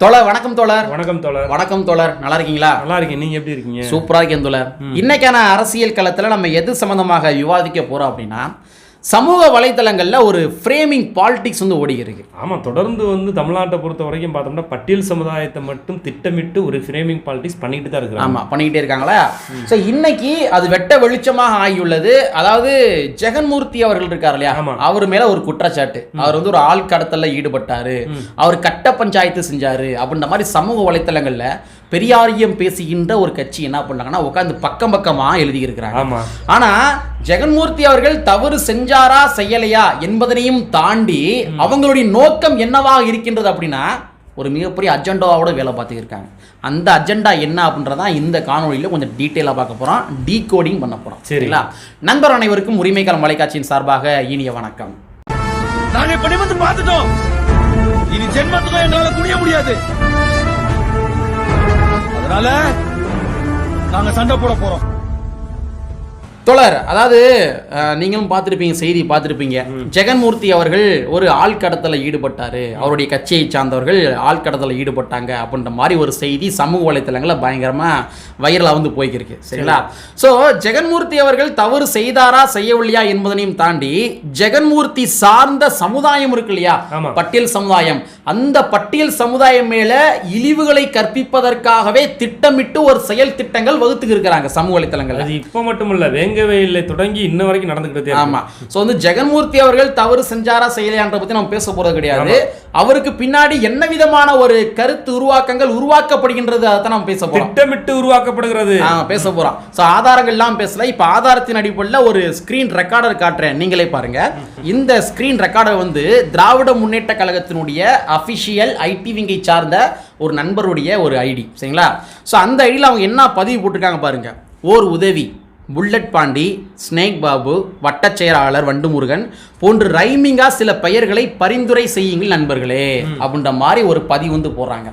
தோழர் வணக்கம் தோழர். வணக்கம் தோழர். வணக்கம் தோழர். நல்லா இருக்கீங்களா? நல்லா இருக்கேன். நீங்க எப்படி இருக்கீங்க? சூப்பரா இருக்கேன் தோழர். இன்னைக்கான அரசியல் களத்துல நம்ம எது சம்பந்தமாக விவாதிக்க போறோம் அப்படின்னா சமூக வலைத்தளங்கள்ல ஒரு ஃப்ரேமிங் பாலிடிக்ஸ் வந்து ஓடி இருக்கு ஆமா தொடர்ந்து வந்து தமிழ்நாட்டை பொறுத்த வரைக்கும் பார்த்தோம்னா பட்டியல் சமுதாயத்தை மட்டும் திட்டமிட்டு ஒரு ஃப்ரேமிங் பாலிடிக்ஸ் பண்ணிட்டு தான் இருக்கிறாங்க. ஆமா பண்ணிக்கிட்டே இருக்காங்களா? ஸோ இன்னைக்கு அது வெட்ட வெளிச்சமாக ஆகியுள்ளது. அதாவது ஜெகன்மூர்த்தி அவர்கள் இருக்கார் இல்லையா. அவர் மேல ஒரு குற்றச்சாட்டு. அவர் வந்து ஒரு ஆள் கடத்தல்ல ஈடுபட்டாரு. அவர் கட்ட பஞ்சாயத்து செஞ்சாரு. அப்படின்ற மாதிரி சமூக வலைத்தளங்கள்ல பெரியாரியம் பேசுகின்ற ஒரு கட்சி என்ன பண்ணாங்கன்னா உட்காந்து பக்கம் பக்கமா எழுதி இருக்கிறாங்க ஆமா. ஆனா ஜெகன்மூர்த்தி அவர்கள் தவறு செஞ்சாரா செய்யலையா என்பதனையும் தாண்டி அவங்களுடைய நோக்கம் என்னவாக இருக்கின்றது அப்படின்னா ஒரு மிகப்பெரிய அஜெண்டாவோட வேலை பார்த்துட்டு இருக்காங்க அந்த அஜெண்டா என்ன அப்படின்றதான் இந்த காணொளியில் கொஞ்சம் டீட்டெயிலாக பார்க்க போகிறோம் டீகோடிங் பண்ண போகிறோம் சரி. சரிங்களா? நண்பர் அனைவருக்கும் உரிமைக்காலம் வலைக்காட்சியின் சார்பாக இனிய வணக்கம். நாங்க இப்ப பார்த்துட்டோம். இனி ஜென்மத்துக்கும் எங்களால முடியாது. அதனால நாங்க சண்டை போட போறோம். தோழர் அதாவது நீங்களும் பார்த்துருப்பீங்க செய்தி பார்த்துருப்பீங்க. ஜெகன்மூர்த்தி அவர்கள் ஒரு ஆள்கடத்தல ஈடுபட்டாரு. அவருடைய கட்சியை சார்ந்தவர்கள் ஆள்கடத்தல ஈடுபட்டாங்க அப்படின்ற மாதிரி ஒரு செய்தி சமூக வலைத்தளங்களில் பயங்கரமா வைரலாக வந்து போய்க்கிருக்கு. சரிங்களா? ஸோ ஜெகன்மூர்த்தி அவர்கள் தவறு செய்தாரா செய்யவில்லையா என்பதனையும் தாண்டி ஜெகன்மூர்த்தி சார்ந்த சமுதாயம் இருக்கு இல்லையா. பட்டியல் சமுதாயம். அந்த பட்டியல் சமுதாயம் மேல இழிவுகளை கற்பிப்பதற்காகவே திட்டமிட்டு ஒரு செயல் திட்டங்கள் வகுத்து இருக்கிறாங்க சமூக வலைத்தளங்கள்ல. அது இப்ப மட்டும் இல்ல வேங்கவேயில்லை தொடங்கி இன்ன வரைக்கும் நடந்துகிட்டே இருக்கு. ஆமா. சோ வந்து ஜெகன்மூர்த்தி அவர்கள் தவறு செஞ்சாரா செய்யலையான்ற பத்தி நம்ம பேச போறது கிடையாது. அவருக்கு பின்னாடி என்ன விதமான ஒரு கருத்து உருவாக்கங்கள் உருவாக்கப்படுகின்றது அதை நம்ம பேச போறோம். திட்டமிட்டு உருவாக்கப்படுகிறது. ஆ, பேச போறோம். சோ ஆதாரங்கள் எல்லாம் பேசல. இப்ப ஆதாரத்தின் அடிப்படையில் ஒரு ஸ்கிரீன் ரெக்கார்டர் காட்டுறேன். நீங்களே பாருங்க. இந்த ஸ்கிரீன் ரெக்கார்டர் வந்து திராவிட முன்னேற்ற கழகத்தினுடைய அபிஷியல் ஐடி விங்கை சார்ந்த ஒரு நண்பருடைய ஒரு ஐடி சரிங்களா? சோ அந்த ஐடியில் அவங்க என்ன பதிவு போட்டிருக்காங்க பாருங்க. ஓர் உதவி. புல்லட் பாண்டி ஸ்னேக் பாபு வட்டச் செயலாளர் வண்டுமுருகன் போன்று ரைமிங்கா சில பெயர்களை பரிந்துரை செய்யுங்கள் நண்பர்களே அப்படின்ற மாதிரி ஒரு பதிவு வந்து போடுறாங்க.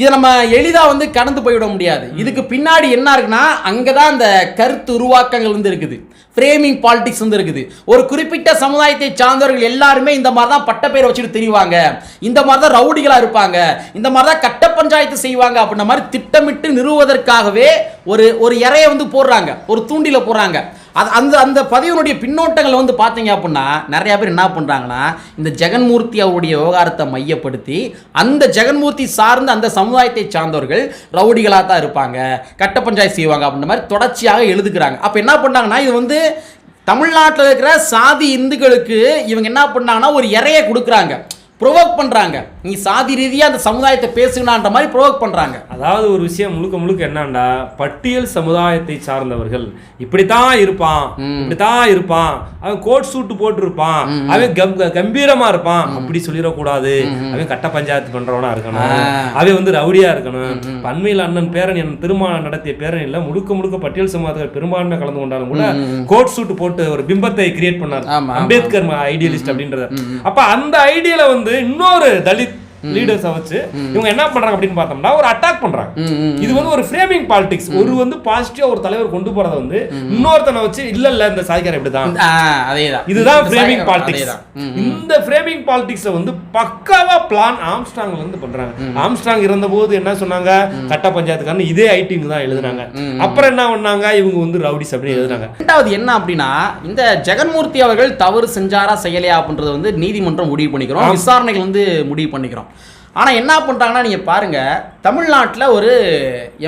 இதை நம்ம எளிதாக வந்து கடந்து போய்விட முடியாது. இதுக்கு பின்னாடி என்ன இருக்குன்னா அங்கே தான் அந்த கருத்து உருவாக்கங்கள் வந்து இருக்குது. ஃப்ரேமிங் பாலிடிக்ஸ் வந்து இருக்குது. ஒரு குறிப்பிட்ட சமுதாயத்தை சார்ந்தவர்கள் எல்லாருமே இந்த மாதிரி தான் பட்டப்பேரை வச்சுட்டு தெரிவாங்க. இந்த மாதிரி தான் ரவுடிகளாக இருப்பாங்க. இந்த மாதிரி தான் கட்ட பஞ்சாயத்து செய்வாங்க அப்படின்ற மாதிரி திட்டமிட்டு நிறுவுவதற்காகவே ஒரு ஒரு இறைய வந்து போடுறாங்க. ஒரு தூண்டில போடுறாங்க. அது அந்த அந்த பதிவினுடைய பின்னோட்டங்கள் வந்து பார்த்தீங்க அப்படின்னா நிறைய பேர் என்ன பண்ணுறாங்கன்னா இந்த ஜெகன்மூர்த்தி அவருடைய விவகாரத்தை மையப்படுத்தி அந்த ஜெகன்மூர்த்தி சார்ந்த அந்த சமுதாயத்தை சார்ந்தவர்கள் ரவுடிகளாக தான் இருப்பாங்க கட்ட பஞ்சாயத்து செய்வாங்க அப்படின்ற மாதிரி தொடர்ச்சியாக எழுதுகிறாங்க. அப்போ என்ன பண்ணாங்கன்னா இது வந்து தமிழ்நாட்டில் இருக்கிற சாதி இந்துக்களுக்கு இவங்க என்ன பண்ணாங்கன்னா ஒரு இறையை கொடுக்குறாங்க ப்ரொவோக் பண்ணுறாங்க நீ சாதி ரீதியாக அந்த சமுதாயத்தை பேசுங்கன்ற மாதிரி ப்ரொவோக் பண்ணுறாங்க அதாவது ஒரு விஷயம் முழுக்க முழுக்க என்னன்னா பட்டியல் சமுதாயத்தை சார்ந்தவர்கள் இப்படித்தான் இருப்பான் இப்படித்தான் இருப்பான் அவன் கோட் சூட்டு போட்டு இருப்பான் அவன் கம்- கம்பீரமா இருப்பான் அப்படி சொல்லிடக்கூடாது. அவன் கட்ட பஞ்சாயத்து பண்றவனா இருக்கணும். அவன் வந்து ரவுடியா இருக்கணும். பண்மையில் அண்ணன் பேரன் என் திருமணம் நடத்திய பேரன் இல்ல முழுக்க முழுக்க பட்டியல் சமுதாயத்தில் பெரும்பான்மை கலந்து கொண்டாலும் கூட கோட் சூட்டு போட்டு ஒரு பிம்பத்தை கிரியேட் பண்ணார். அம்பேத்கர் ஐடியலிஸ்ட் அப்படின்றத. அப்ப அந்த ஐடியால வந்து இன்னொரு தலித் லீடர்ஸை வச்சு இவங்க என்ன பண்றாங்க அப்படின்னு பார்த்தோம்னா ஒரு அட்டாக் பண்றாங்க. இது வந்து ஒரு ஃப்ரேமிங் பாலிடிக்ஸ் ஒரு வந்து பாசிட்டிவா ஒரு தலைவர் கொண்டு போறத வந்து இன்னொருத்தனை வச்சு இல்ல இல்ல இந்த சாதிக்காரன் இப்படிதான். அதே தான் இதுதான் ஃப்ரேமிங் பாலிடிக்ஸ் இந்த ஃப்ரேமிங் பாலிடிக்ஸை வந்து பக்காவா பிளான் ஆம்ஸ்ட்ராங்ல இருந்து பண்றாங்க ஆம்ஸ்ட்ராங் இருந்தபோது என்ன சொன்னாங்க? கட்ட பஞ்சாயத்துக்காரன் இதே ஐட்டிங் தான் எழுதுனாங்க. அப்புறம் என்ன பண்ணாங்க? இவங்க வந்து ரவுடிஸ் அப்படின்னு எழுதுனாங்க. ரெண்டாவது என்ன அப்படின்னா இந்த ஜெகன்மூர்த்தி அவர்கள் தவறு செஞ்சாரா செய்யலையா அப்படின்றது வந்து நீதிமன்றம் முடிவு பண்ணிக்கிறோம். விசாரணைகள் வந்து முடிவு பண்ணிக்கிறோம். ஆனா என்ன பண்றாங்கன்னா நீங்க பாருங்க தமிழ்நாட்டுல ஒரு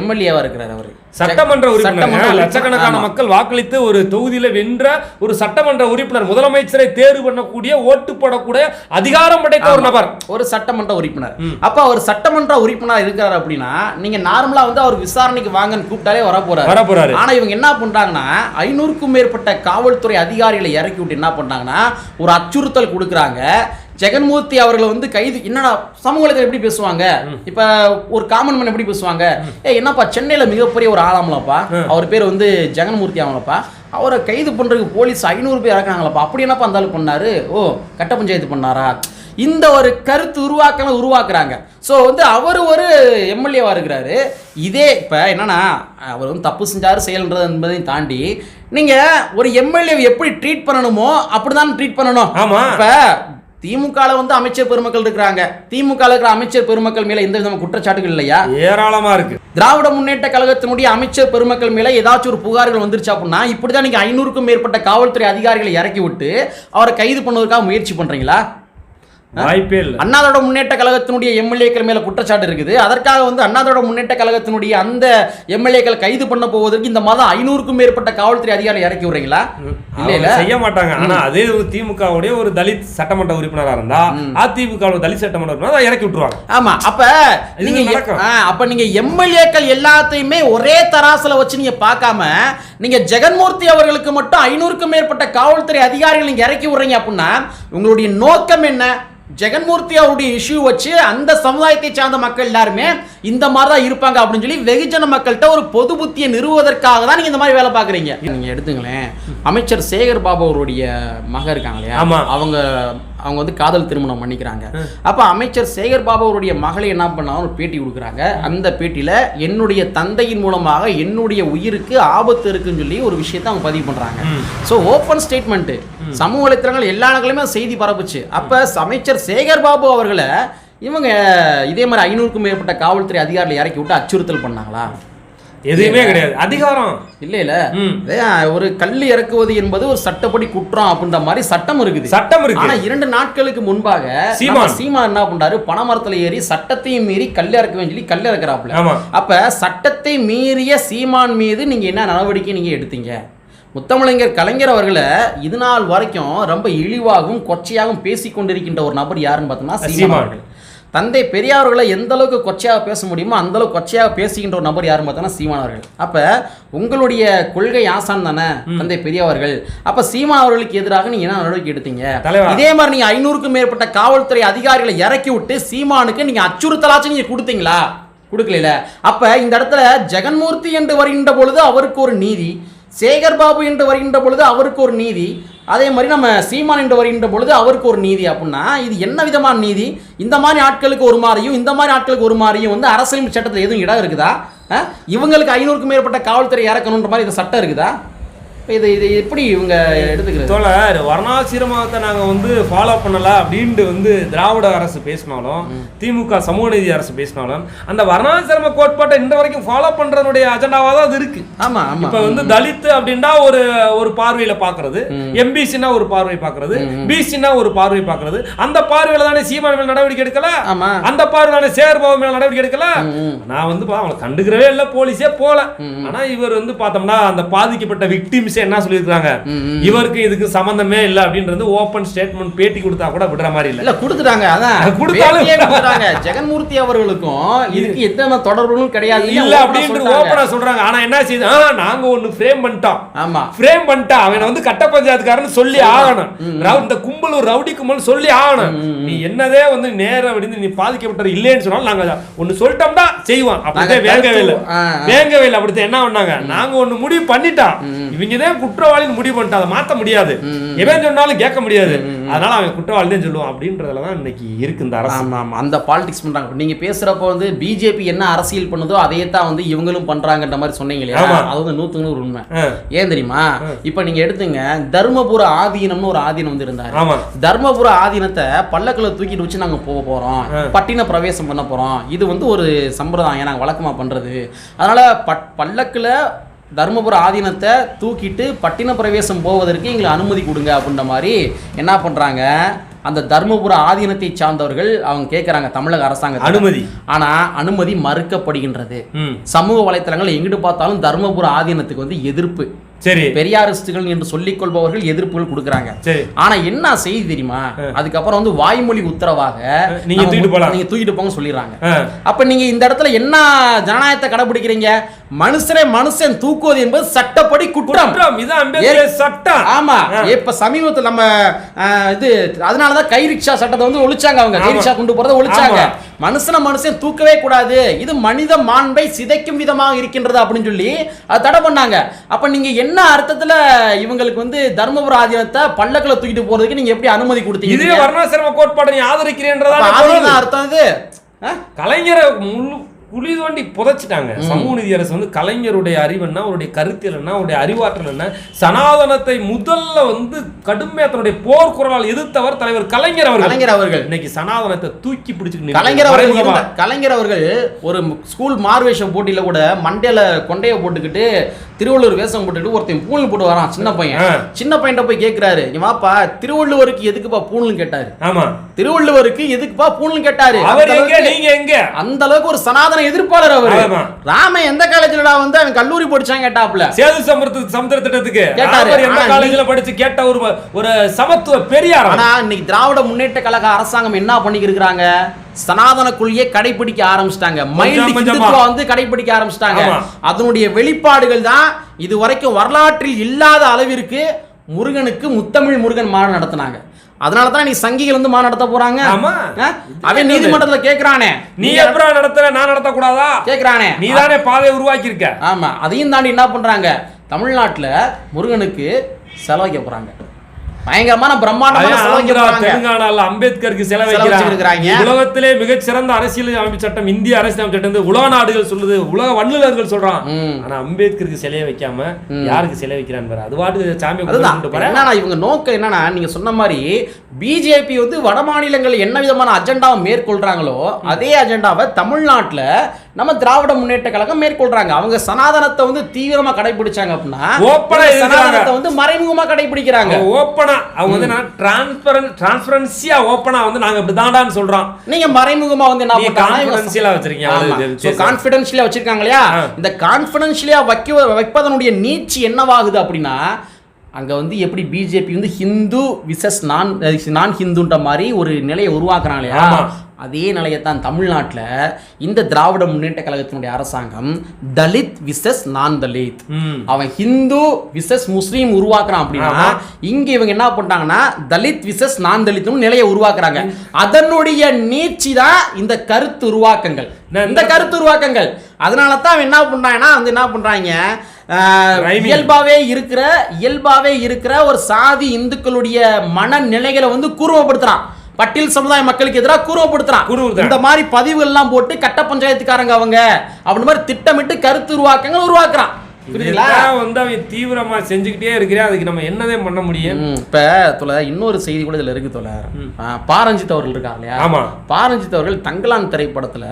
எம்எல்ஏவா இருக்கிறார் அவர். சட்டமன்ற உறுப்பினர் லட்சக்கணக்கான. மக்கள் வாக்களித்து ஒரு தொகுதியில வென்ற ஒரு சட்டமன்ற உறுப்பினர் முதலமைச்சரை தேர்வு பண்ணக்கூடிய ஓட்டு போடக்கூடிய அதிகாரம் படைத்த ஒரு நபர். ஒரு சட்டமன்ற உறுப்பினர். அப்ப அவர் சட்டமன்ற உறுப்பினர் இருக்கிறார் அப்படின்னா நீங்க நார்மலா வந்து அவர் விசாரணைக்கு வாங்கன்னு கூப்பிட்டாலே வர போறாரு வர போறாரு ஆனா இவங்க என்ன பண்றாங்கன்னா ஐநூறுக்கும் மேற்பட்ட காவல்துறை அதிகாரிகளை இறக்கி விட்டு என்ன பண்றாங்கன்னா ஒரு அச்சுறுத்தல் கொடுக்குறாங்க. ஜெகன்மூர்த்தி அவர்களை வந்து கைது என்னடா சமூகத்தில் எப்படி பேசுவாங்க? இப்ப ஒரு காமன் மேன் எப்படி பேசுவாங்க? ஏ என்னப்பா சென்னையில மிகப்பெரிய ஒரு ஆளாமலப்பா அவர் பேர் வந்து ஜெகன்மூர்த்தி ஆமலப்பா அவரை கைது பண்றதுக்கு போலீஸ் ஐநூறு பேர் இறக்குறாங்களப்பா. அப்படி என்னப்பா ஆளு பண்ணாரு? ஓ கட்ட பஞ்சாயத்து பண்ணாரா? இந்த ஒரு கருத்து உருவாக்கம் உருவாக்குறாங்க. ஸோ வந்து அவர் ஒரு எம்எல்ஏவா இருக்கிறாரு. இதே இப்போ என்னன்னா அவர் வந்து தப்பு செஞ்சாரு செயல்ன்றது என்பதையும் தாண்டி நீங்க ஒரு எம்எல்ஏ எப்படி ட்ரீட் பண்ணணுமோ அப்படிதான் ட்ரீட் பண்ணணும். ஆமா. இப்போ திமுக வந்து அமைச்சர் பெருமக்கள் இருக்கிறாங்க. திமுக இருக்கிற அமைச்சர் பெருமக்கள் மேல எந்த விதமான குற்றச்சாட்டுகள் இல்லையா? ஏராளமா இருக்கு. திராவிட முன்னேற்ற கழகத்தினுடைய அமைச்சர் பெருமக்கள் மேல ஏதாச்சும் ஒரு புகார்கள் வந்துருச்சு அப்படின்னா இப்படிதான் நீங்க ஐநூறுக்கும் மேற்பட்ட காவல்துறை அதிகாரிகளை இறக்கி விட்டு அவரை கைது பண்ணுவதற்காக முயற்சி பண்றீங்களா? வாய்ப்பே இல்ல. அண்ணாதோட முன்னேற்ற கழகத்தினுடைய எம்எல்ஏக்கள் மேல குற்றச்சாட்டு இருக்குது. அதற்காக வந்து அண்ணாதோட முன்னேற்ற கழகத்தினுடைய அந்த எம்எல்ஏக்கள் கைது பண்ண போவதற்கு இந்த மாதம் ஐநூறுக்கும் மேற்பட்ட காவல்துறை அதிகாரிகளை இறக்கி விடுறீங்களா? இல்ல செய்ய மாட்டாங்க. ஆனா அதே ஒரு திமுகவுடைய ஒரு தலித் சட்டமன்ற உறுப்பினரா இருந்தா அதிமுக தலித் சட்டமன்ற உறுப்பினர் இறக்கி விட்டுருவாங்க. ஆமா. அப்ப நீங்க அப்ப நீங்க எம்எல்ஏக்கள் எல்லாத்தையுமே ஒரே தராசுல வச்சு நீங்க பார்க்காம நீங்க ஜெகன்மூர்த்தி அவர்களுக்கு மட்டும் ஐநூறுக்கும் மேற்பட்ட காவல்துறை அதிகாரிகள் நீங்க இறக்கி விடுறீங்க அப்படின்னா உங்களுடைய நோக்கம் என்ன? ஜெகன்மூர்த்தி அவருடைய இஷ்யூ வச்சு அந்த சமுதாயத்தை சார்ந்த மக்கள் எல்லாருமே இந்த மாதிரி தான் இருப்பாங்க அப்படின்னு சொல்லி வெகுஜன மக்கள்கிட்ட ஒரு பொது புத்தியை நிறுவுவதற்காக தான் நீங்க இந்த மாதிரி வேலை பாக்குறீங்க நீங்க எடுத்துங்களேன். அமைச்சர் சேகர் பாபு அவருடைய மக இருக்காங்க இல்லையா. அவங்க அவங்க வந்து காதல் திருமணம் பண்ணிக்கிறாங்க. அப்ப அமைச்சர் சேகர் பாபு அவருடைய மகளை என்ன ஒரு பேட்டி கொடுக்குறாங்க. அந்த பேட்டியில என்னுடைய தந்தையின் மூலமாக என்னுடைய உயிருக்கு ஆபத்து இருக்குன்னு சொல்லி ஒரு விஷயத்தை அவங்க பதிவு பண்றாங்க. ஸோ ஓப்பன் ஸ்டேட்மெண்ட் சமூக வலைத்தளங்கள் எல்லா இடங்களுமே செய்தி பரப்புச்சு. அப்ப அமைச்சர் சேகர் பாபு அவர்களை இவங்க இதே மாதிரி ஐநூறுக்கும் மேற்பட்ட காவல்துறை அதிகாரிகளை இறக்கி விட்டு அச்சுறுத்தல் பண்ணாங்களா? எதுவுமே கிடையாது. அதிகாரம். இல்ல இல்ல. ஒரு கல் இறக்குவது என்பது ஒரு சட்டப்படி குற்றம் அப்படின்ற மாதிரி சட்டம் இருக்குது. சட்டம் இருக்கு. ஆனா இரண்டு நாட்களுக்கு முன்பாக. நம்ம சீமான். என்ன பண்றாரு? பனைமரத்துல ஏறி சட்டத்தையும் மீறி கல் இறக்குவேன்னு சொல்லி கல் இறக்குறாப்புல. அப்ப சட்டத்தை மீறிய சீமான் மீது நீங்க என்ன நடவடிக்கை நீங்க எடுத்தீங்க? முத்தமிழங்கர் கலைஞர் அவர்களை இது நாள் வரைக்கும் ரொம்ப இழிவாகவும் கொச்சையாகவும் பேசிக் கொண்டிருக்கின்ற ஒரு நபர் யாருன்னு பார்த்தோம்னா சீமான். அவர்கள். தந்தை பெரியார்களை எந்த அளவுக்கு கொச்சையாக பேச முடியுமோ அந்த அளவுக்கு கொச்சையாக பேசுகின்ற ஒரு நபர் யாருன்னு பார்த்தோம்னா சீமான் அவர்கள். அப்ப உங்களுடைய கொள்கை ஆசான் தானே தந்தை பெரியவர்கள் அப்ப சீமான் அவர்களுக்கு எதிராக நீங்க என்ன நடவடிக்கை எடுத்தீங்க. இதே மாதிரி நீங்க ஐநூறுக்கும் மேற்பட்ட காவல்துறை அதிகாரிகளை இறக்கி விட்டு சீமானுக்கு நீங்க அச்சுறுத்தலாச்சும் நீங்க கொடுத்தீங்களா? கொடுக்கல அப்ப இந்த இடத்துல ஜெகன்மூர்த்தி என்று வருகின்ற பொழுது அவருக்கு ஒரு நீதி சேகர் பாபு என்று வருகின்ற பொழுது அவருக்கு ஒரு நீதி. அதே மாதிரி நம்ம சீமான் என்று வருகின்ற பொழுது அவருக்கு ஒரு நீதி அப்படின்னா இது என்ன விதமான நீதி? இந்த மாதிரி ஆட்களுக்கு ஒரு மாதிரியும் இந்த மாதிரி ஆட்களுக்கு ஒரு மாதிரியும் வந்து அரசியல் சட்டத்தில் எதுவும் இடம் இருக்குதா? இவங்களுக்கு ஐநூறுக்கும் மேற்பட்ட காவல்துறை இறக்கணுன்ற மாதிரி இந்த சட்டம் இருக்குதா? இது இது எப்படி இவங்க எடுத்துக்கிறது? தோழர் வர்ணாசிரமத்தை நாங்க வந்து ஃபாலோ பண்ணல அப்படின்ட்டு வந்து திராவிட அரசு பேசினாலும் திமுக சமூக நீதி அரசு பேசினாலும் அந்த வர்ணாசிரம கோட்பாட்டை இந்த வரைக்கும் ஃபாலோ பண்றதுடைய அஜெண்டாவா தான் அது இருக்கு. ஆமா ஆமா. இப்ப வந்து தலித் அப்படின்னா ஒரு ஒரு பார்வையில பாக்குறது எம்பிசினா ஒரு பார்வை பாக்குறது பிசினா ஒரு பார்வை பாக்குறது அந்த பார்வையில தானே சீமான் மேல நடவடிக்கை எடுக்கல? அந்த பார்வையில தானே சேகர் பாபு மேல நடவடிக்கை எடுக்கல? நான் வந்து பா- அவங்களை கண்டுக்கிறவே இல்ல போலீஸே போல. ஆனா இவர் வந்து பார்த்தோம்னா அந்த பாதிக்கப்பட்ட விக்டிம்ஸ் என்ன சொல்லியிருக்காங்க இவருக்கு இதுக்கு சம்பந்தமே இல்ல அப்படின்றது ஓபன் ஸ்டேட்மெண்ட் பேட்டி கொடுத்தா கூட விடுற மாதிரி இல்ல. கொடுத்துட்டாங்க அதான். கொடுத்தாலும் ஜெகன்மூர்த்தி அவர்களுக்கும் இதுக்கு எத்தனை தொடர்புகளும் கிடையாது இல்ல அப்படின்ட்டு. ஓபனா சொல்றாங்க. ஆனா என்ன செய்யுது நாங்க ஒண்ணு ஃப்ரேம் பண்ணிட்டோம். ஆமா. ஃப்ரேம் பண்ணிட்டா அவனை வந்து கட்ட பஞ்சாயத்துக்காரன்னு சொல்லி ஆகணும். இந்த கும்பல் ஒரு ரவுடி கும்பல் சொல்லி ஆகணும். நீ என்னதே வந்து நேரா விடுந்து நீ பாதிக்கப்பட்ட இல்லைன்னு சொன்னாலும் நாங்க ஒண்ணு சொல்லிட்டோம்னா செய்வோம். அப்படிதான் வேங்கவே இல்ல. வேங்கவே இல்லை. அப்படித்தான் என்ன பண்ணாங்க? நாங்க ஒண்ணு முடிவு பண்ணிட்டோம். இவங்க தான் குற்றவாளின்னு முடிவு பண்ணிட்டா அதை மாத்த முடியாது. எவன் சொன்னாலும் கேட்க முடியாது. அதனால அவன் குற்றவாளி தான் சொல்லுவான் அப்படின்றதுல தான் இன்னைக்கு இருக்கு இந்த அரசு. ஆமா ஆமா. அந்த பாலிடிக்ஸ் பண்றாங்க. நீங்க பேசுறப்ப வந்து பிஜேபி என்ன அரசியல் பண்ணுதோ அதையே தான் வந்து இவங்களும் பண்றாங்கன்ற மாதிரி சொன்னீங்க இல்லையா. அது வந்து நூத்துக்கு நூறு உண்மை. ஏன் தெரியுமா? இப்ப நீங்க எடுத்துங்க. தர்மபுர ஆதீனம்னு ஒரு ஆதீனம் வந்து இருந்தாரு. தர்மபுர ஆதீனத்தை பல்லக்குல தூக்கிட்டு வச்சு நாங்க போக போறோம். பட்டின பிரவேசம் பண்ண போறோம். இது வந்து ஒரு சம்பிரதாயம். நாங்க வழக்கமா பண்றது. அதனால பட் பல்லக்குல தர்மபுர ஆதீனத்தை தூக்கிட்டு பட்டின பிரவேசம் போவதற்கு எங்களுக்கு அனுமதி கொடுங்க அப்படின்ற மாதிரி என்ன பண்றாங்க? அந்த தர்மபுர ஆதீனத்தை சார்ந்தவர்கள் அவங்க கேட்குறாங்க தமிழக அரசாங்கம் அனுமதி. ஆனா அனுமதி மறுக்கப்படுகின்றது. சமூக வலைத்தளங்கள் எங்கிட்டு பார்த்தாலும் தர்மபுர ஆதீனத்துக்கு வந்து எதிர்ப்பு. சரி. பெரியாரிஸ்டுகள் என்று சொல்லிக் கொள்பவர்கள் எதிர்ப்புகள் கொடுக்குறாங்க. ஆனா என்ன செய்தி தெரியுமா? அதுக்கப்புறம் வந்து வாய்மொழி உத்தரவாக நீங்க தூக்கிட்டு போலாம். நீங்க தூக்கிட்டு போங்க சொல்லிடுறாங்க. அப்ப நீங்க இந்த இடத்துல என்ன ஜனநாயகத்தை கடைபிடிக்கிறீங்க? மனுஷனை மனுஷன் தூக்குவது என்பது சட்டப்படி குற்றம். சட்டம். ஆமா. இப்ப சமீபத்துல நம்ம இது அதனாலதான் கை ரிக்ஷா சட்டத்தை வந்து ஒழிச்சாங்க அவங்க. கை. ரிக்ஷா கொண்டு போறதை ஒழிச்சாங்க. மனுஷனை மனுஷன் தூக்கவே கூடாது. இது மனித மாண்பை சிதைக்கும் விதமாக இருக்கின்றது அப்படின்னு சொல்லி அதை தடை பண்ணாங்க. அப்ப நீங்க என்ன அர்த்தத்துல இவங்களுக்கு வந்து தர்மபுர ஆதீனத்தை பல்லக்குல தூக்கிட்டு போறதுக்கு நீங்க எப்படி அனுமதி கொடுத்தீங்க? வர்ணாசிரம கோட்பாடை ஆதரிக்கிறேன்றதா அர்த்தம் இது? கலைஞரை முழு குழி தோண்டி புதைச்சிட்டாங்க. சமூக நீதி அரசு வந்து கலைஞருடைய அறிவு என்ன அவருடைய கருத்தியல் என்ன அவருடைய அறிவாற்றல் என்ன சனாதனத்தை முதல்ல வந்து கடுமையா தன்னுடைய போர்க்குரலால் எதிர்த்தவர் தலைவர் கலைஞர் அவர்கள். கலைஞர் அவர்கள். இன்னைக்கு சனாதனத்தை தூக்கி பிடிச்சிட்டு கலைஞர் அவர்கள் கலைஞர் அவர்கள் ஒரு ஸ்கூல் மார்வேஷம் போட்டியில கூட மண்டையில கொண்டைய போட்டுக்கிட்டு திருவள்ளுவர் வேஷம் போட்டுக்கிட்டு ஒருத்தன் பூணல் போட்டு வரான் சின்ன பையன். சின்ன பையன்ட்ட போய் கேக்குறாரு இங்க வாப்பா திருவள்ளுவருக்கு எதுக்குப்பா பூணல் கேட்டாரு? ஆமா. திருவள்ளுவருக்கு எதுக்குப்பா பூணல் கேட்டாரு? அவர் அந்த எங்க அளவுக்கு- நீங்க எங்க? அந்த அளவுக்கு ஒரு சனாதன எதிர்ப்பாளர் அவர். ராம எந்த காலேஜ்லடா வந்து அவன் கல்லூரி படிச்சான் கேட்டாப்ல சேது சமுத்திர சமுத்திர திட்டத்துக்கு கேட்டாரு. எந்த காலேஜ்ல படிச்சு கேட்ட ஒரு ஒரு சமத்துவ பெரியார். ஆனா இன்னைக்கு திராவிட முன்னேற்ற கழக அரசாங்கம் என்ன பண்ணிக்கிட்டு இருக்காங்க சனாதன கொள்கையை கடைபிடிக்க ஆரம்பிச்சிட்டாங்க. மைல்டு. ஹிந்துத்துவ வந்து கடைபிடிக்க ஆரம்பிச்சிட்டாங்க. அதனுடைய வெளிப்பாடுகள் தான் இது வரைக்கும் வரலாற்றில் இல்லாத அளவிற்கு முருகனுக்கு முத்தமிழ் முருகன் மாநாடு நடத்தினாங்க. அதனால தான் நீ சங்கிகள் வந்து மாநாடு நடத்த போறாங்க? அவன் நீதிமன்றத்துல கேக்குறானே. நீ எப்பறம் நடத்துற? நான் நடத்த கூடாதா கேக்குறானே. நீ தானே பாதையை உருவாக்கி இருக்க ஆமா. அதையும் தாண்டி என்ன பண்றாங்க? தமிழ்நாட்டுல முருகனுக்கு செலவைக்க போறாங்க. பயங்கரமான பிரம்மாண்டமான தெலுங்கானால அம்பேத்கருக்கு செலவு வச்சிருக்காங்க. உலகத்திலே மிகச்சிறந்த அரசியல் அமைப்பு சட்டம் இந்திய அரசியல் சட்டம் உலக நாடுகள் சொல்லுது. உலக வல்லுநர்கள் சொல்றான். ஆனா அம்பேத்கருக்கு சிலையை வைக்காம யாருக்கு சிலை வைக்கிறான்னு பாரு. அது பாட்டு சாமி என்னன்னா இவங்க நோக்கம் என்னன்னா நீங்க சொன்ன மாதிரி பிஜேபி வந்து வட மாநிலங்கள் என்ன விதமான அஜெண்டாவை மேற்கொள்றாங்களோ அதே அஜெண்டாவை தமிழ்நாட்டுல நம்ம திராவிட முன்னேற்ற கழகம் மேற்கொள்றாங்க. அவங்க சனாதனத்தை வந்து தீவிரமா கடைபிடிச்சாங்க அப்படின்னா. சனாதனத்தை வந்து மறைமுகமா கடைபிடிக்கிறாங்க ஓப்பனா அவங்க வந்து நான் டிரான்ஸ்பரன் டிரான்ஸ்பரன்சியா ஓப்பனா வந்து நாங்க இப்படி தாண்டான்னு சொல்றோம். நீங்க மறைமுகமா வந்து என்ன வச்சிருக்கீங்க. கான்பிடென்ஷியலா வச்சிருக்காங்க இல்லையா. இந்த கான்பிடென்ஷியலா வைக்க வைப்பதனுடைய நீட்சி என்னவாகுது அப்படின்னா அங்க வந்து எப்படி பிஜேபி வந்து ஹிந்து விசஸ் நான் நான் ஹிந்துன்ற மாதிரி ஒரு நிலையை உருவாக்குறாங்க இல்லையா. அதே நிலையத்தான் தமிழ்நாட்டுல இந்த திராவிட முன்னேற்ற கழகத்தினுடைய அரசாங்கம் தலித் விசஸ் நான் தலித். அவன் ஹிந்து விசஸ் முஸ்லீம் உருவாக்குறான் அப்படின்னா. இங்க இவங்க என்ன பண்றாங்கன்னா தலித் விசஸ் நான் தலித்னு நிலையை உருவாக்குறாங்க. அதனுடைய நீட்சி தான் இந்த கருத்து உருவாக்கங்கள். இந்த கருத்து உருவாக்கங்கள். அதனால தான் அவன் என்ன பண்றாங்கன்னா வந்து என்ன பண்றாங்க. இயல்பாவே இருக்கிற இயல்பாவே இருக்கிற ஒரு சாதி இந்துக்களுடைய மனநிலைகளை வந்து கூர்வப்படுத்துறான் பட்டியல் சமுதாய மக்களுக்கு எதிராக கூர்வப்படுத்துறான். இந்த மாதிரி பதிவுகள் எல்லாம் போட்டு கட்ட பஞ்சாயத்துக்காரங்க அவங்க. அப்படி மாதிரி திட்டமிட்டு கருத்து உருவாக்கங்கள் உருவாக்குறான். வந்து அவன் தீவிரமா செஞ்சுக்கிட்டே இருக்கிறேன். அதுக்கு நம்ம என்னதே பண்ண முடியும்? இப்ப தொலை இன்னொரு செய்தி கூட இதுல இருக்கு தொலை. பாரஞ்சித் அவர்கள் இருக்காங்க இல்லையா? ஆமா. பாரஞ்சித் அவர்கள் தங்கலான் திரைப்படத்துல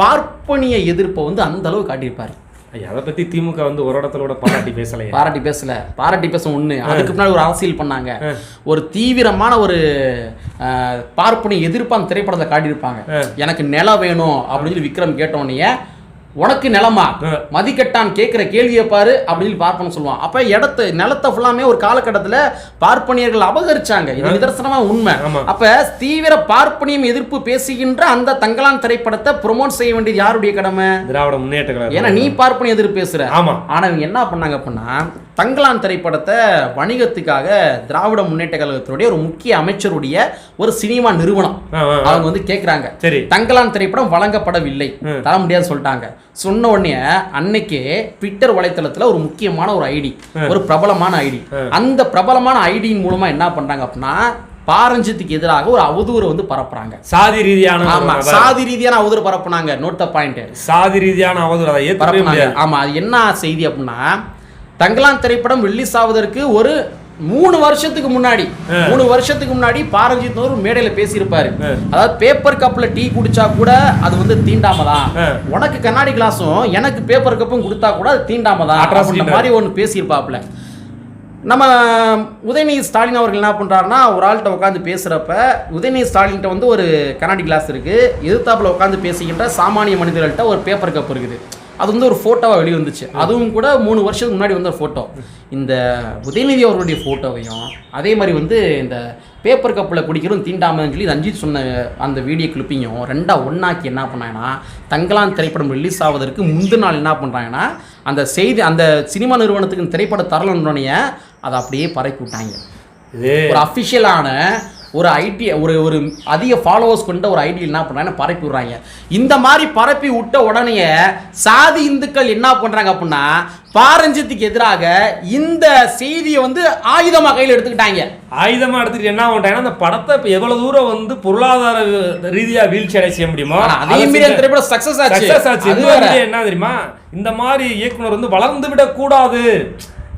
பார்ப்பனிய எதிர்ப்பை வந்து அந்த அளவு காட்டியிருப்பாரு. அதை பத்தி திமுக வந்து ஒரு இடத்துல பாராட்டி பேசலையா. பாராட்டி பேசல. பாராட்டி பேச ஒண்ணு. அதுக்கு முன்னாடி ஒரு அரசியல் பண்ணாங்க. ஒரு தீவிரமான ஒரு அஹ், பார்ப்பனிய எதிர்ப்பு அந்த திரைப்படத்தை காட்டியிருப்பாங்க. எனக்கு நிலம் வேணும் அப்படின்னு சொல்லி விக்ரம் கேட்டோடனே உனக்கு நிலமா? மதிக்கட்டான் கேட்கிற கேள்வியை பாரு அப்படின்னு பார்ப்பன சொல்லுவான். அப்ப இடத்த நிலத்தை ஃபுல்லாமே ஒரு காலகட்டத்துல பார்ப்பனியர்கள் அபகரிச்சாங்க. இது நிதர்சனமா உண்மை. அப்ப தீவிர பார்ப்பனியம் எதிர்ப்பு பேசுகின்ற அந்த தங்கலான் திரைப்படத்தை ப்ரொமோட் செய்ய வேண்டியது யாருடைய கடமை? திராவிட முன்னேற்ற ஏன்னா நீ பார்ப்பனிய எதிர்ப்பு பேசுற. ஆமா. ஆனா இவங்க என்ன பண்ணாங்க அப்படின்னா தங்கலான் திரைப்படத்தை வணிகத்துக்காக திராவிட முன்னேற்ற கழகத்தினுடைய ஒரு முக்கிய அமைச்சருடைய ஒரு சினிமா நிறுவனம். அவங்க வந்து கேக்குறாங்க. சரி. தங்கலான் திரைப்படம் வழங்கப்படவில்லை. தர முடியாது சொல்லிட்டாங்க. சொன்ன உடனே அன்னைக்கு ட்விட்டர் வலைத்தளத்துல ஒரு முக்கியமான ஒரு ஐடி ஒரு பிரபலமான ஐடி. அந்த பிரபலமான ஐடியின் மூலமா என்ன பண்றாங்க அப்படின்னா பாரஞ்சித்துக்கு எதிராக ஒரு அவதூறு வந்து பரப்புறாங்க. சாதி ரீதியான ஆமா. சாதி ரீதியான அவதூறு பரப்புனாங்க. நோட் த பாயிண்ட் சாதி ரீதியான அவதூறு ஆமா அது என்ன செய்தி அப்படின்னா தங்கலான் திரைப்படம் ரிலீஸ் ஆவதற்கு ஒரு மூணு வருஷத்துக்கு முன்னாடி மூணு வருஷத்துக்கு முன்னாடி பாரஞ்சித் ஒரு மேடையில பேசியிருப்பாரு. அதாவது பேப்பர் கப்ல டீ குடிச்சா கூட அது வந்து தீண்டாமதான். உனக்கு கண்ணாடி கிளாஸும் எனக்கு பேப்பர் கப்பும் கொடுத்தா கூட அது தீண்டாமதான் அப்படின்ற மாதிரி ஒன்று பேசியிருப்பாப்ல நம்ம உதயநிதி ஸ்டாலின் அவர்கள் என்ன பண்ணுறாருன்னா ஒரு ஆள்கிட்ட உட்காந்து பேசுகிறப்ப உதயநிதி ஸ்டாலின்கிட்ட வந்து ஒரு கண்ணாடி கிளாஸ் இருக்குது எதிர்த்தாப்புல உட்காந்து பேசுகின்ற சாமானிய மனிதர்கள்ட்ட ஒரு பேப்பர் கப் இருக்குது. அது வந்து ஒரு ஃபோட்டோவாக வெளியே வந்துச்சு அதுவும் கூட மூணு வருஷத்துக்கு முன்னாடி வந்த ஃபோட்டோ இந்த உதயநிதி அவர்களுடைய ஃபோட்டோவையும் அதே மாதிரி வந்து இந்த பேப்பர் கப்பில் குடிக்கிறதும் தீண்டாமன்னு சொல்லி ரஞ்சித் சொன்ன அந்த வீடியோ கிளிப்பையும் ரெண்டா ஒண்ணாக்கி என்ன பண்ணாங்கன்னா தங்கலான் திரைப்படம் ரிலீஸ் ஆவதற்கு முந்தின நாள் என்ன பண்ணுறாங்கன்னா அந்த செய்தி அந்த சினிமா நிறுவனத்துக்கு இந்த திரைப்படம் தரலன்னொடனே அதை அப்படியே பரப்பி விட்டாங்க. ஒரு அஃபிஷியலான ஒரு ஐடி ஒரு ஒரு அதிக ஃபாலோவர்ஸ் கொண்ட ஒரு ஐடி என்ன பண்றாங்க? பரப்பி விடுறாங்க? இந்த மாதிரி பரப்பி விட்ட உடனே சாதி இந்துக்கள் என்ன பண்றாங்க அப்படின்னா பாரஞ்சத்துக்கு எதிராக இந்த செய்தியை வந்து ஆயுதமா கையில் எடுத்துக்கிட்டாங்க. ஆயுதமா எடுத்துட்டு என்ன பண்ணிட்டாங்கன்னா அந்த படத்தை இப்ப எவ்வளவு தூரம் வந்து பொருளாதார ரீதியா வீழ்ச்சி அடைய செய்ய முடியுமோ அதே மீறி அந்த திரைப்படம் சக்சஸ் ஆச்சு. என்ன தெரியுமா? இந்த மாதிரி இயக்குனர் வந்து வளர்ந்து விடக் கூடாது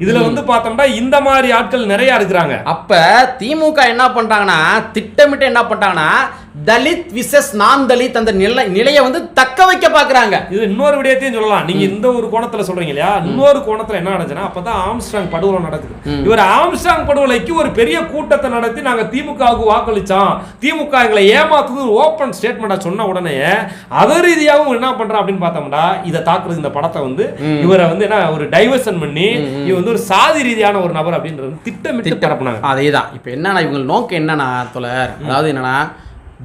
இதுல வந்து பார்த்தோம்னா இந்த மாதிரி ஆட்கள் நிறைய இருக்கிறாங்க. அப்ப திமுக என்ன பண்றாங்கன்னா திட்டமிட்டு என்ன பண்றாங்கன்னா தலித் விசஸ் நான் தலித் அந்த நிலை நிலையை வந்து தக்க வைக்க பாக்குறாங்க இது இன்னொரு விடயத்தையும் சொல்லலாம். நீங்க இந்த ஒரு கோணத்துல சொல்றீங்க இல்லையா? இன்னொரு கோணத்துல என்ன நடந்துச்சுன்னா அப்பதான் ஆம்ஸ்டாங் படுகொலை நடக்குது. இவர் ஆம்ஸ்டாங் படுகொலைக்கு ஒரு பெரிய கூட்டத்தை நடத்தி நாங்க திமுகவுக்கு வாக்களிச்சோம். திமுக எங்களை ஏமாத்துது ஓப்பன் ஸ்டேட்மெண்டா சொன்ன உடனே அத ரீதியாகவும் என்ன பண்றான் அப்படின்னு பார்த்தோம்னா இதை தாக்குறது இந்த படத்தை வந்து இவரை வந்து என்ன ஒரு டைவர்ஷன் பண்ணி இவர் வந்து ஒரு சாதி ரீதியான ஒரு நபர் அப்படின்றது திட்டமிட்டு பரப்புனாங்க. அதேதான். இப்போ என்னன்னா இவங்க நோக்கம் என்னன்னா தோழர் அதாவது என்னன்னா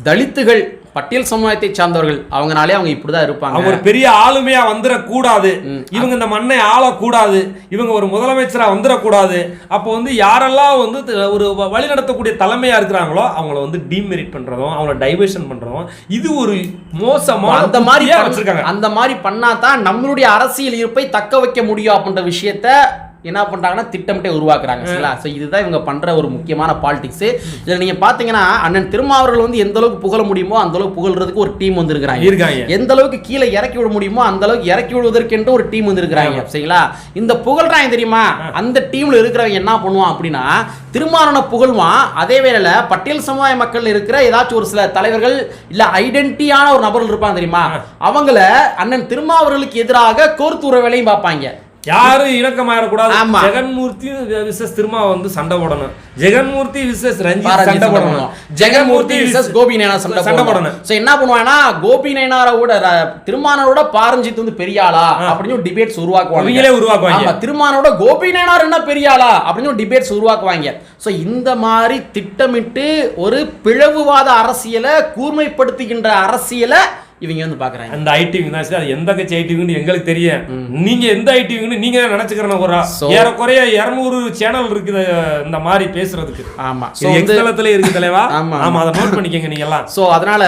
தலித்துகள் பட்டியல் சமுதாயத்தை சார்ந்தவர்கள் அவங்கனாலே அவங்க இப்படிதான் இருப்பாங்க. அவங்க ஒரு பெரிய ஆளுமையா வந்துடக்கூடாது இவங்க இந்த மண்ணை ஆளக்கூடாது. இவங்க ஒரு முதலமைச்சரா வந்துடக்கூடாது அப்போ வந்து யாரெல்லாம் வந்து ஒரு வ- வழி நடத்தக்கூடிய தலைமையா இருக்கிறாங்களோ அவங்கள வந்து டீமெரிட் பண்றதும் அவங்கள டைவர்ஷன் பண்றதும் இது ஒரு மோசமான அந்த மாதிரி வச்சிருக்காங்க. அந்த மாதிரி பண்ணா தான் நம்மளுடைய அரசியல் இருப்பை தக்க வைக்க முடியும் அப்படின்ற விஷயத்த என்ன பண்றாங்கன்னா திட்டமிட்டே உருவாக்குறாங்க சரிங்களா? ஸோ இதுதான் இவங்க பண்ற ஒரு முக்கியமான பாலிடிக்ஸ் இதில் நீங்க பாத்தீங்கன்னா அண்ணன் திருமாவர்கள் வந்து எந்த அளவுக்கு புகழ முடியுமோ அந்த அளவுக்கு புகழ்றதுக்கு ஒரு டீம் வந்திருக்கிறாங்க. இருக்காங்க. எந்த அளவுக்கு கீழே இறக்கி விட முடியுமோ அந்த அளவுக்கு இறக்கி விடுவதற்கென்று ஒரு டீம் வந்திருக்கிறாங்க சரிங்களா? இந்த புகழ்றாங்க தெரியுமா? அந்த டீம்ல இருக்கிறவங்க என்ன பண்ணுவான் அப்படின்னா திருமாவளவனை புகழ்வான். அதே வேளையில பட்டியல் சமுதாய மக்கள் இருக்கிற ஏதாச்சும் ஒரு சில தலைவர்கள் இல்ல ஐடென்டிட்டியான ஒரு நபர்கள் இருப்பாங்க தெரியுமா? அவங்கள அண்ணன் திருமாவர்களுக்கு எதிராக கோர்த்துற வேலையும் பார்ப்பாங்க. யாரும் இணக்கமாயிடக்கூடாது. ஜெகன்மூர்த்தி விசஸ் திருமா வந்து சண்டை போடணும். ஜெகன்மூர்த்தி விசஸ் ரஞ்சித் சண்டை போடணும். ஜெகன்மூர்த்தி விசஸ் கோபி நயனார் சண்டை சண்டை போடணும். சோ என்ன பண்ணுவாங்கன்னா கோபி நயனாரை விட திருமானரோட பாரஞ்சித் வந்து பெரிய ஆளா? அப்படின்னு டிபேட்ஸ் உருவாக்குவாங்க. இவங்களே உருவாக்குவாங்க. திருமானோட கோபி நயனார் என்ன பெரிய ஆளா? அப்படின்னு டிபேட்ஸ் உருவாக்குவாங்க. சோ இந்த மாதிரி திட்டமிட்டு ஒரு பிளவுவாத அரசியலை கூர்மைப்படுத்துகின்ற அரசியலை இவங்க வந்து பாக்குறாங்க. அந்த ஐடிவிங் தான். சரி அது எந்த கட்சி ஐடிவிங்னு எங்களுக்கு தெரியும். நீங்க எந்த ஐடிவிங்னு நீங்க தான் நினைச்சுக்கிறன ஒரு ஏறக்குறைய இருநூறு சேனல் இருக்குது இந்த மாதிரி பேசுறதுக்கு. ஆமா. சோ இது வந்து எக்ஸ்தலத்துல இருக்கு தலைவா? ஆமா. ஆமா அதை நோட் பண்ணிக்கங்க நீங்க எல்லாம். ஸோ அதனால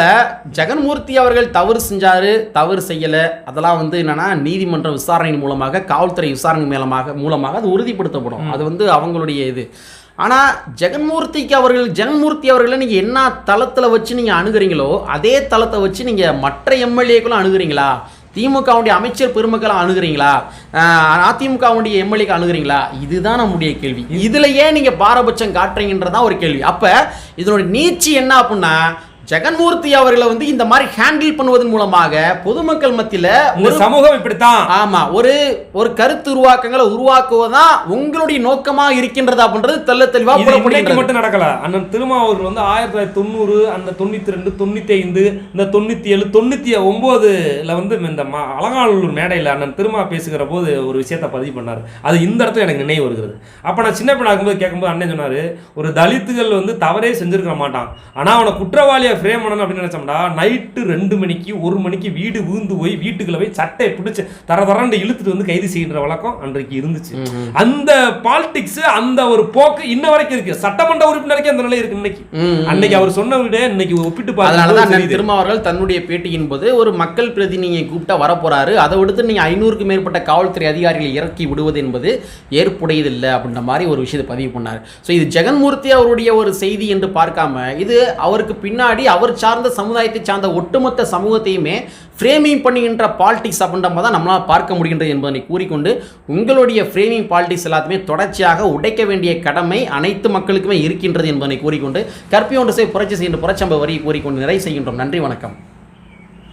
ஜெகன்மூர்த்தி அவர்கள் தவறு செஞ்சாரு தவறு செய்யல. அதெல்லாம் வந்து என்னன்னா நீதிமன்ற விசாரணையின் மூலமாக காவல்துறை விசாரணை மூலமாக மூலமாக அது உறுதிப்படுத்தப்படும். அது வந்து அவங்களுடைய இது. ஆனால் ஜெகன்மூர்த்திக்கு அவர்கள் ஜெகன்மூர்த்தி அவர்களை நீங்கள் என்ன தளத்தில் வச்சு நீங்கள் அணுகுறீங்களோ அதே தளத்தை வச்சு நீங்கள் மற்ற எம்எல்ஏக்களும் அணுகிறீங்களா? திமுகவுடைய அமைச்சர் பெருமக்களை அணுகுறீங்களா? அதிமுகவுடைய எம்எல்ஏக்கு அணுகிறீங்களா? இதுதான் நம்முடைய கேள்வி. இதுல ஏன் நீங்க பாரபட்சம் காட்டுறீங்கன்றதான் ஒரு கேள்வி. அப்ப இதனுடைய நீச்சி என்ன அப்படின்னா ஜெகன்மூர்த்தி அவர்களை வந்து இந்த மாதிரி ஹேண்டில் பண்ணுவதன் மூலமாக பொதுமக்கள் மத்தியில ஒரு சமூகம் இப்படித்தான். ஆமா ஒரு ஒரு கருத்து உருவாக்கங்களை உருவாக்குவதுதான் உங்களுடைய நோக்கமா இருக்கின்றது அப்படின்றது தெள்ள தெளிவா இன்னைக்கு. மட்டும் நடக்கல. அண்ணன் திருமாவூர் வந்து ஆயிரத்தி தொள்ளாயிரத்தி தொண்ணூறு அந்த தொண்ணூத்தி ரெண்டு தொண்ணூத்தி ஐந்து இந்த தொண்ணூத்தி ஏழு தொண்ணூத்தி ஒன்பதுல வந்து இந்த அலங்காநல்லூர் மேடையில் அண்ணன் திருமா பேசுகிற போது ஒரு விஷயத்த பதிவு பண்ணாரு. அது இந்த இடத்துல எனக்கு நினைவு வருகிறது. அப்ப நான் சின்ன பிள்ளை இருக்கும்போது கேட்கும்போது அண்ணன் சொன்னாரு ஒரு தலித்துகள் வந்து தவறே செஞ்சிருக்க மாட்டான். ஆனா அவனை குற்றவாளியை ஃப்ரேம் பண்ணணும் அப்படின்னு நினைச்சோம்னா நைட்டு ரெண்டு மணிக்கு ஒரு மணிக்கு வீடு வீழ்ந்து போய் வீட்டுக்குள்ள போய் சட்டையை பிடிச்சு தர தரண்டு இழுத்துட்டு வந்து கைது செய்கின்ற வழக்கம் அன்றைக்கு இருந்துச்சு. அந்த பாலிடிக்ஸ் அந்த ஒரு போக்கு இன்ன வரைக்கும் இருக்கு. சட்டமன்ற உறுப்பினருக்கே அந்த நிலை இருக்கு இன்னைக்கு. அன்னைக்கு அவர் சொன்ன விட இன்னைக்கு ஒப்பிட்டு பார்த்து அண்ணன் திருமா அவர்கள் தன்னுடைய பேட்டியின் போது ஒரு மக்கள் பிரதிநிதியை கூப்பிட்டா வரப்போறாரு. அதை விடுத்து நீங்க ஐநூறுக்கு மேற்பட்ட காவல்துறை அதிகாரிகளை இறக்கி விடுவது என்பது ஏற்புடையதில்லை அப்படின்ற மாதிரி ஒரு விஷயத்தை பதிவு பண்ணார். ஸோ இது ஜெகன்மூர்த்தி அவருடைய ஒரு செய்தி என்று பார்க்காம இது அவருக்கு பின்னாடி அவர் சார்ந்த சமுதாயத்தை சார்ந்த ஒட்டுமொத்த சமூகத்தையுமே ஃப்ரேமிங் பண்ணுகின்ற பாலிடிக்ஸ் அப்படின்ற தான் நம்மளால் பார்க்க முடிகின்றது என்பதனை கூறிக்கொண்டு உங்களுடைய ஃப்ரேமிங் பாலிடிக்ஸ் எல்லாத்தையுமே தொடர்ச்சியாக உடைக்க வேண்டிய கடமை அனைத்து மக்களுக்குமே இருக்கின்றது என்பதனை கூறிக்கொண்டு கற்பி ஒன்று செய் புரட்சி செய்கின்ற புரட்சம்ப வரி கூறிக்கொண்டு நிறைவு செய்கின்றோம். நன்றி வணக்கம்.